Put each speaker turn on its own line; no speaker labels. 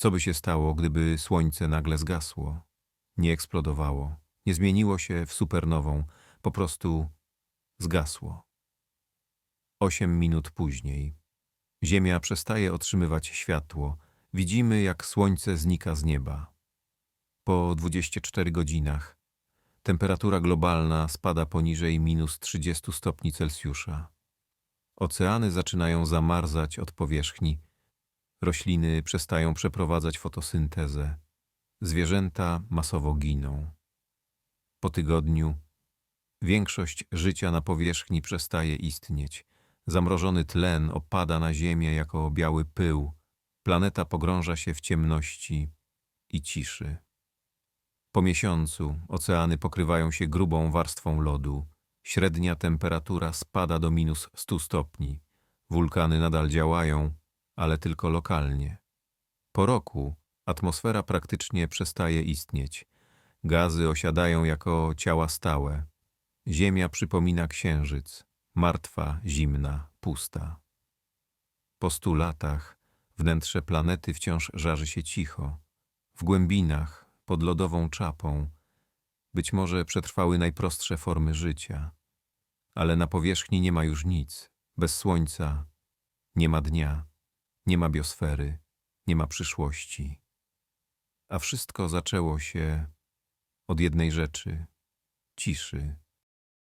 Co by się stało, gdyby słońce nagle zgasło, nie eksplodowało, nie zmieniło się w supernową, po prostu zgasło. Osiem minut później. Ziemia przestaje otrzymywać światło. Widzimy, jak słońce znika z nieba. Po 24 godzinach temperatura globalna spada poniżej minus 30 stopni Celsjusza. Oceany zaczynają zamarzać od powierzchni. Rośliny przestają przeprowadzać fotosyntezę. Zwierzęta masowo giną. Po tygodniu większość życia na powierzchni przestaje istnieć. Zamrożony tlen opada na ziemię jako biały pył. Planeta pogrąża się w ciemności i ciszy. Po miesiącu oceany pokrywają się grubą warstwą lodu. Średnia temperatura spada do minus 100 stopni. Wulkany nadal działają, ale tylko lokalnie. Po roku atmosfera praktycznie przestaje istnieć. Gazy osiadają jako ciała stałe. Ziemia przypomina księżyc, martwa, zimna, pusta. Po stu latach wnętrze planety wciąż żarzy się cicho. W głębinach, pod lodową czapą, być może przetrwały najprostsze formy życia, ale na powierzchni nie ma już nic. Bez słońca nie ma dnia, nie ma biosfery, nie ma przyszłości. A wszystko zaczęło się od jednej rzeczy ciszy.